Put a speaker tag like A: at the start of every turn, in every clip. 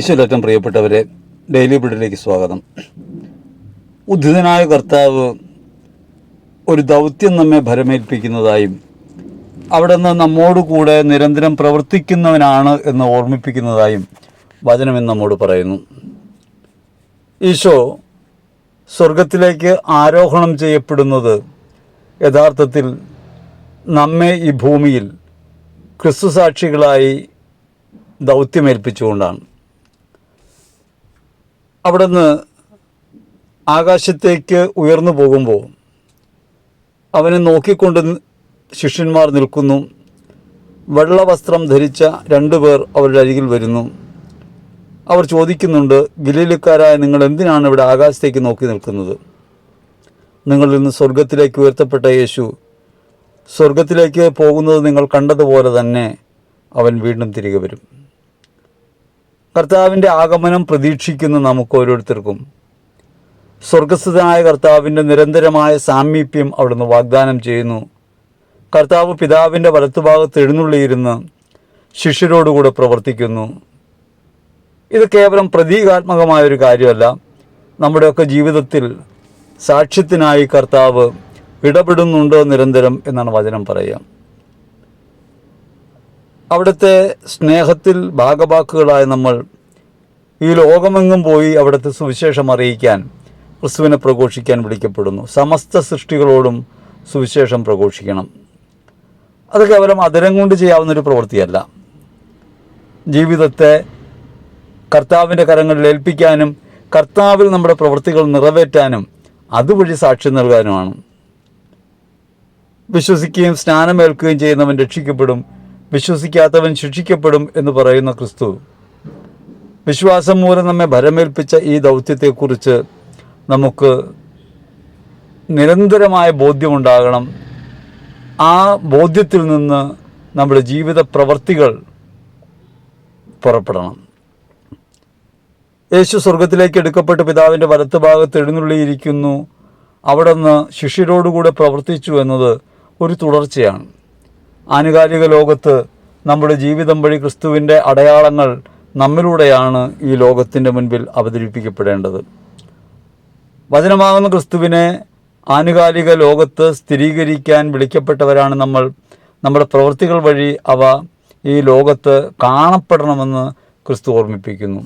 A: ഈശ്വരറ്റം പ്രിയപ്പെട്ടവരെ ഡെയിലി ബ്രിഡിലേക്ക് സ്വാഗതം. ഉദ്ധിതനായ കർത്താവ് ഒരു ദൗത്യം നമ്മെ ഭരമേൽപ്പിക്കുന്നതായും അവിടെ നിന്ന് നമ്മോട് കൂടെ നിരന്തരം പ്രവർത്തിക്കുന്നവനാണ് എന്ന് ഓർമ്മിപ്പിക്കുന്നതായും വചനമെന്ന് നമ്മോട് പറയുന്നു. ഈശോ സ്വർഗത്തിലേക്ക് ആരോഹണം ചെയ്യപ്പെടുന്നത് യഥാർത്ഥത്തിൽ നമ്മെ ഈ ഭൂമിയിൽ ക്രിസ്തുസാക്ഷികളായി ദൗത്യമേൽപ്പിച്ചുകൊണ്ടാണ്. അവിടുന്ന് ആകാശത്തേക്ക് ഉയർന്നു പോകുമ്പോൾ അവനെ നോക്കിക്കൊണ്ട് ശിഷ്യന്മാർ നിൽക്കുന്നു. വെള്ളവസ്ത്രം ധരിച്ച രണ്ടു പേർ അവരുടെ അരികിൽ വരുന്നു. അവർ ചോദിക്കുന്നുണ്ട് ഗലീലക്കാരായ നിങ്ങൾ എന്തിനാണ് ഇവിടെ ആകാശത്തേക്ക് നോക്കി നിൽക്കുന്നത്? നിങ്ങളിൽ നിന്ന് സ്വർഗത്തിലേക്ക് ഉയർത്തപ്പെട്ട യേശു സ്വർഗത്തിലേക്ക് പോകുന്നത് നിങ്ങൾ കണ്ടതുപോലെ തന്നെ അവൻ വീണ്ടും തിരികെ വരും. കർത്താവിന്റെ ആഗമനം പ്രതീക്ഷിക്കുന്ന നമുക്ക് ഓരോരുത്തർക്കും. സ്വർഗസ്ഥനായ കർത്താവിന്റെ നിരന്തരമായ സാമീപ്യം അവിടുന്ന് വാഗ്ദാനം ചെയ്യുന്നു. കർത്താവ് പിതാവിന്റെ വലത്തുഭാഗത്ത് എഴുന്നള്ളിയിരുന്ന് ശിഷ്യരോടുകൂടെ പ്രവർത്തിക്കുന്നു. ഇത് കേവലം പ്രതീകാത്മകമായ ഒരു കാര്യമല്ല. നമ്മുടെയൊക്കെ ജീവിതത്തിൽ സാക്ഷ്യത്തിനായി കർത്താവ് ഇടപെടുന്നുണ്ട് നിരന്തരം എന്നാണ് വചനം പറയുക. അവിടുത്തെ സ്നേഹത്തിൽ ഭാഗവാക്കുകളായ നമ്മൾ ഈ ലോകമെങ്ങും പോയി അവിടുത്തെ സുവിശേഷം അറിയിക്കാൻ ക്രിസ്തുവിനെ പ്രഘോഷിക്കാൻ വിളിക്കപ്പെടുന്നു. സമസ്ത സൃഷ്ടികളോടും സുവിശേഷം പ്രഘോഷിക്കണം. അത് കേവലം അതിരം കൊണ്ട് ചെയ്യാവുന്നൊരു പ്രവൃത്തിയല്ല. ജീവിതത്തെ കർത്താവിന്റെ കരങ്ങളിൽ ഏൽപ്പിക്കാനും കർത്താവിൽ നമ്മുടെ പ്രവൃത്തികൾ നിറവേറ്റാനും അതുവഴി സാക്ഷ്യം നൽകാനുമാണ്. വിശ്വസിക്കുകയും സ്നാനമേൽക്കുകയും ചെയ്യുന്നവൻ രക്ഷിക്കപ്പെടും. വിശ്വസിക്കാത്തവൻ ശിക്ഷിക്കപ്പെടും എന്ന് പറയുന്ന ക്രിസ്തു. വിശ്വാസം മൂലം നമ്മെ ഭരമേൽപ്പിച്ച ഈ ദൗത്യത്തെക്കുറിച്ച് നമുക്ക് നിരന്തരമായ ബോധ്യമുണ്ടാകണം. ആ ബോധ്യത്തിൽ നിന്ന് നമ്മുടെ ജീവിത പ്രവർത്തികൾ പുറപ്പെടണം. യേശു സ്വർഗത്തിലേക്ക് എടുക്കപ്പെട്ട് പിതാവിന്റെ വലത്ത് ഭാഗത്ത് എഴുന്നള്ളിയിരിക്കുന്നു. അവിടെ നിന്ന് ശിഷ്യരോടുകൂടെ പ്രവർത്തിച്ചു എന്നത് ഒരു തുടർച്ചയാണ്. ആനുകാലിക ലോകത്ത് നമ്മുടെ ജീവിതം വഴി ക്രിസ്തുവിന്റെ അടയാളങ്ങൾ നമ്മിലൂടെയാണ് ഈ ലോകത്തിന്റെ മുൻപിൽ അവതരിപ്പിക്കപ്പെടേണ്ടത്. വചനമാകുന്ന ക്രിസ്തുവിനെ ആനുകാലിക ലോകത്ത് സ്ഥിരീകരിക്കാൻ വിളിക്കപ്പെട്ടവരാണ് നമ്മൾ. നമ്മുടെ പ്രവൃത്തികൾ വഴി അവ ഈ ലോകത്ത് കാണപ്പെടണമെന്ന് ക്രിസ്തു ഓർമ്മിപ്പിക്കുന്നു.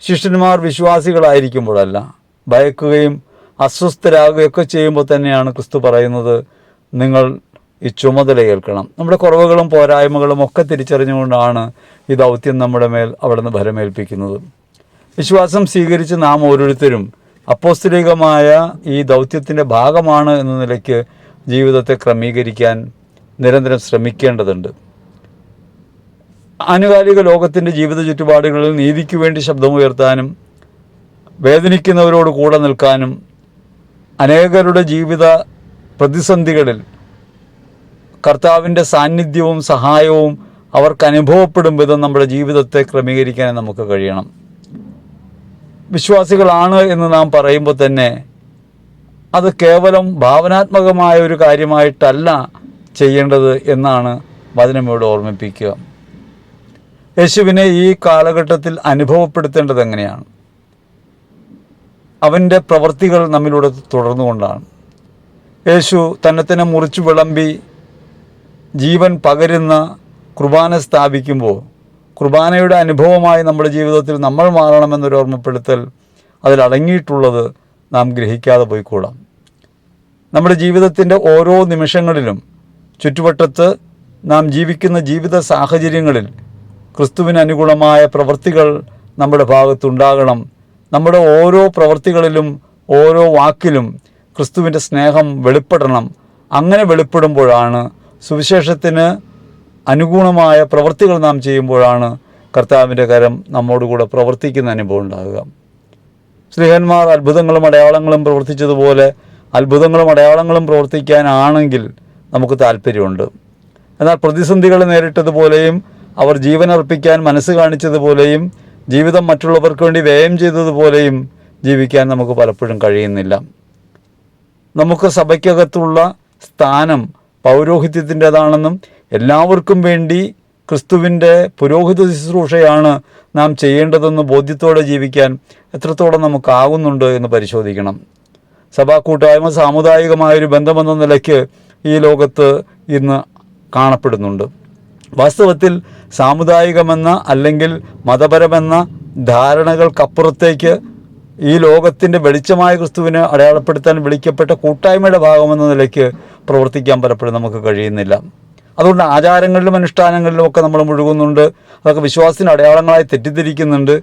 A: ശിഷ്യന്മാർ വിശ്വാസികളായിരിക്കുമ്പോഴല്ല ഭയക്കുകയും അസ്വസ്ഥരാകുകയൊക്കെ ചെയ്യുമ്പോൾ തന്നെയാണ് ക്രിസ്തു പറയുന്നത് നിങ്ങൾ ഈ ചുമതല ഏൽക്കണം. നമ്മുടെ കുറവുകളും പോരായ്മകളും ഒക്കെ തിരിച്ചറിഞ്ഞുകൊണ്ടാണ് ഈ ദൗത്യം നമ്മുടെ മേൽ അവിടുന്ന് ഭരമേൽപ്പിക്കുന്നത്. വിശ്വാസം സ്വീകരിച്ച് നാം ഓരോരുത്തരും അപ്പോസ്തലികമായ ഈ ദൗത്യത്തിന്റെ ഭാഗമാണ് എന്ന നിലയ്ക്ക് ജീവിതത്തെ ക്രമീകരിക്കാൻ നിരന്തരം ശ്രമിക്കേണ്ടതുണ്ട്. ആനുകാലിക ലോകത്തിന്റെ ജീവിത ചുറ്റുപാടുകളിൽ നീതിക്ക് വേണ്ടി ശബ്ദമുയർത്താനും വേദനിക്കുന്നവരോട് കൂടെ നിൽക്കാനും അനേകരുടെ ജീവിത പ്രതിസന്ധികളിൽ കർത്താവിന്റെ സാന്നിധ്യവും സഹായവും അവർക്ക് അനുഭവപ്പെടും വിധം നമ്മുടെ ജീവിതത്തെ ക്രമീകരിക്കാൻ നമുക്ക് കഴിയണം. വിശ്വാസികളാണ് എന്ന് നാം പറയുമ്പോൾ തന്നെ അത് കേവലം ഭാവനാത്മകമായ ഒരു കാര്യമായിട്ടല്ല ചെയ്യേണ്ടത് എന്നാണ് വചനമോട് ഓർമ്മിപ്പിക്കുക. യേശുവിനെ ഈ കാലഘട്ടത്തിൽ അനുഭവപ്പെടുത്തേണ്ടത് എങ്ങനെയാണ്? അവന്റെ പ്രവൃത്തികൾ നമ്മിലൂടെ തുടർന്നുകൊണ്ടാണ്. യേശു തന്നെ തന്നെ മുറിച്ചു വിളമ്പി ജീവൻ പകരുന്ന കുർബാന സ്ഥാപിക്കുമ്പോൾ കുർബാനയുടെ അനുഭവമായി നമ്മുടെ ജീവിതത്തിൽ നമ്മൾ മാറണമെന്നൊരു ഓർമ്മപ്പെടുത്തൽ അതിലടങ്ങിയിട്ടുള്ളത് നാം ഗ്രഹിക്കാതെ പോയിക്കൂടാം. നമ്മുടെ ജീവിതത്തിന്റെ ഓരോ നിമിഷങ്ങളിലും ചുറ്റുവട്ടത്ത് നാം ജീവിക്കുന്ന ജീവിത സാഹചര്യങ്ങളിൽ ക്രിസ്തുവിന് അനുകൂലമായ പ്രവൃത്തികൾ നമ്മുടെ ഭാഗത്തുണ്ടാകണം. നമ്മുടെ ഓരോ പ്രവൃത്തികളിലും ഓരോ വാക്കിലും ക്രിസ്തുവിന്റെ സ്നേഹം വെളിപ്പെടണം. അങ്ങനെ വെളിപ്പെടുമ്പോഴാണ് സുവിശേഷത്തിന് അനുഗുണമായ പ്രവൃത്തികൾ നാം ചെയ്യുമ്പോഴാണ് കർത്താവിന്റെ കരം നമ്മോടുകൂടെ പ്രവർത്തിക്കുന്ന അനുഭവം ഉണ്ടാകുക. സ്ത്രീഹന്മാർ അത്ഭുതങ്ങളും അടയാളങ്ങളും പ്രവർത്തിച്ചതുപോലെ അത്ഭുതങ്ങളും അടയാളങ്ങളും പ്രവർത്തിക്കാനാണെങ്കിൽ നമുക്ക് താല്പര്യമുണ്ട്. എന്നാൽ പ്രതിസന്ധികൾ നേരിട്ടതുപോലെയും അവർ ജീവൻ അർപ്പിക്കാൻ മനസ്സ് കാണിച്ചതുപോലെയും ജീവിതം മറ്റുള്ളവർക്ക് വേണ്ടി വ്യയം ചെയ്തതുപോലെയും ജീവിക്കാൻ നമുക്ക് പലപ്പോഴും കഴിയുന്നില്ല. നമുക്ക് സഭയ്ക്കകത്തുള്ള സ്ഥാനം പൗരോഹിത്യത്തിന്റെതാണെന്നും എല്ലാവർക്കും വേണ്ടി ക്രിസ്തുവിന്റെ പുരോഹിത ശുശ്രൂഷയാണ് നാം ചെയ്യേണ്ടതെന്ന് ബോധ്യത്തോടെ ജീവിക്കാൻ എത്രത്തോളം നമുക്കാകുന്നുണ്ട് എന്ന് പരിശോധിക്കണം. സഭാ കൂട്ടായ്മ സാമുദായികമായൊരു ബന്ധമെന്ന നിലയ്ക്ക് ഈ ലോകത്ത് ഇന്ന് കാണപ്പെടുന്നുണ്ട്. വാസ്തവത്തിൽ സാമുദായികമെന്ന അല്ലെങ്കിൽ മതപരമെന്ന ധാരണകൾക്കപ്പുറത്തേക്ക് ഈ ലോകത്തിന്റെ വെളിച്ചമായ ക്രിസ്തുവിനെ അടയാളപ്പെടുത്താൻ വിളിക്കപ്പെട്ട കൂട്ടായ്മയുടെ ഭാഗമെന്ന നിലയ്ക്ക് പ്രവർത്തിക്കാൻ പലപ്പോഴും നമുക്ക് കഴിയുന്നില്ല. അതുകൊണ്ട് ആചാരങ്ങളിലും അനുഷ്ഠാനങ്ങളിലും ഒക്കെ നമ്മൾ മുഴുകുന്നുണ്ട്. അതൊക്കെ വിശ്വാസത്തിന് അടയാളങ്ങളായി തെറ്റിദ്ധരിക്കുന്നുണ്ട്.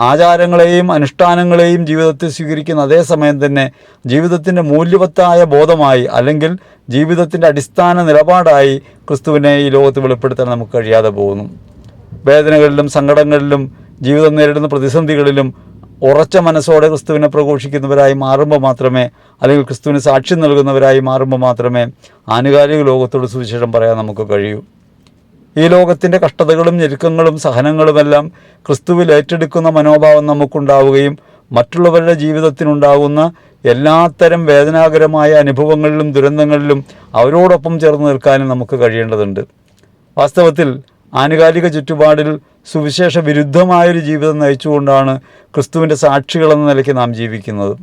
A: ആചാരങ്ങളെയും അനുഷ്ഠാനങ്ങളെയും ജീവിതത്തിൽ സ്വീകരിക്കുന്ന അതേ സമയം തന്നെ ജീവിതത്തിന്റെ മൂല്യവത്തായ ബോധമായി അല്ലെങ്കിൽ ജീവിതത്തിന്റെ അടിസ്ഥാന നിലപാടായി ക്രിസ്തുവിനെ ഈ ലോകത്ത് വെളിപ്പെടുത്താൻ നമുക്ക് കഴിയാതെ പോകുന്നു. വേദനകളിലും സങ്കടങ്ങളിലും ജീവിതം നേരിടുന്ന പ്രതിസന്ധികളിലും ഉറച്ച മനസ്സോടെ ക്രിസ്തുവിനെ പ്രഘോഷിക്കുന്നവരായി മാറുമ്പോൾ മാത്രമേ അല്ലെങ്കിൽ ക്രിസ്തുവിന് സാക്ഷ്യം നൽകുന്നവരായി മാറുമ്പോൾ മാത്രമേ ആനുകാലിക ലോകത്തോട് സുവിശേഷം പറയാൻ നമുക്ക് കഴിയൂ. ഈ ലോകത്തിന്റെ കഷ്ടതകളും ഞെരുക്കങ്ങളും സഹനങ്ങളുമെല്ലാം ക്രിസ്തുവിൽ ഏറ്റെടുക്കുന്ന മനോഭാവം നമുക്കുണ്ടാവുകയും മറ്റുള്ളവരുടെ ജീവിതത്തിനുണ്ടാകുന്ന എല്ലാത്തരം വേദനാകരമായ അനുഭവങ്ങളിലും ദുരന്തങ്ങളിലും അവരോടൊപ്പം ചേർന്ന് നിൽക്കാനും നമുക്ക് കഴിയേണ്ടതുണ്ട്. വാസ്തവത്തിൽ ആനുകാലിക ചുറ്റുപാടിൽ സുവിശേഷ വിരുദ്ധമായൊരു ജീവിതം നയിച്ചുകൊണ്ടാണ് ക്രിസ്തുവിന്റെ സാക്ഷികളെന്ന നിലയ്ക്ക് നാം ജീവിക്കുന്നത്.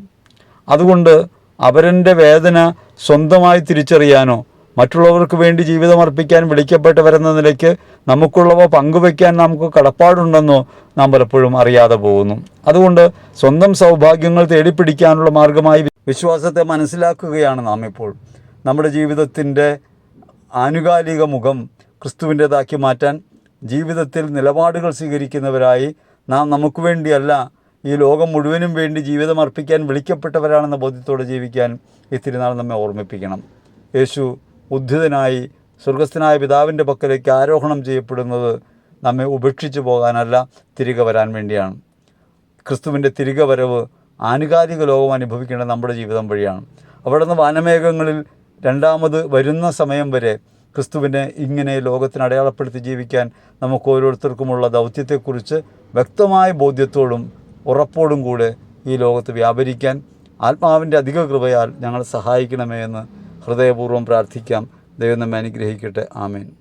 A: അതുകൊണ്ട് അവരന്റെ വേദന സ്വന്തമായി തിരിച്ചറിയാനോ മറ്റുള്ളവർക്ക് വേണ്ടി ജീവിതം അർപ്പിക്കാൻ വിളിക്കപ്പെട്ടവരെന്ന നിലയ്ക്ക് നമുക്കുള്ളവ പങ്കുവയ്ക്കാൻ നമുക്ക് കടപ്പാടുണ്ടെന്നോ നാം പലപ്പോഴും അറിയാതെ പോകുന്നു. അതുകൊണ്ട് സ്വന്തം സൗഭാഗ്യങ്ങൾ തേടിപ്പിടിക്കാനുള്ള മാർഗമായി വിശ്വാസത്തെ മനസ്സിലാക്കുകയാണ് നാം ഇപ്പോൾ നമ്മുടെ ജീവിതത്തിന്റെ ആനുകാലിക മുഖം ക്രിസ്തുവിന്റെതാക്കി മാറ്റാൻ ജീവിതത്തിൽ നിലപാടുകൾ സ്വീകരിക്കുന്നവരായി നാം നമുക്ക് വേണ്ടിയല്ല ഈ ലോകം മുഴുവനും വേണ്ടി ജീവിതം അർപ്പിക്കാൻ വിളിക്കപ്പെട്ടവരാണെന്ന ബോധ്യത്തോടെ ജീവിക്കാൻ ഈ തിരുനാൾ നമ്മെ ഓർമ്മിപ്പിക്കണം. യേശു ഉദ്ധിതനായി സ്വർഗസ്ഥനായ പിതാവിന്റെ പക്കലേക്ക് ആരോഹണം ചെയ്യപ്പെടുന്നത് നമ്മെ ഉപേക്ഷിച്ചു പോകാനല്ല തിരികെ വരാൻ വേണ്ടിയാണ്. ക്രിസ്തുവിന്റെ തിരികെ വരവ് ആനുകാലിക ലോകം അനുഭവിക്കേണ്ട നമ്മുടെ ജീവിതം വഴിയാണ്. അവിടെ നിന്ന് വാനമേഘങ്ങളിൽ രണ്ടാമത് വരുന്ന സമയം വരെ ക്രിസ്തുവിനെ ഇങ്ങനെ ലോകത്തിന് അടയാളപ്പെടുത്തി ജീവിക്കാൻ നമുക്ക് ഓരോരുത്തർക്കുമുള്ള ദൗത്യത്തെക്കുറിച്ച് വ്യക്തമായ ബോധ്യത്തോടും ഉറപ്പോടും കൂടെ ഈ ലോകത്ത് വ്യാപരിക്കാൻ ആത്മാവിന്റെ അധിക കൃപയാൽ ഞങ്ങൾ സഹായിക്കണമേ എന്ന് ഹൃദയപൂർവം പ്രാർത്ഥിക്കാം. ദൈവം നമ്മെ അനുഗ്രഹിക്കട്ടെ. ആമേൻ.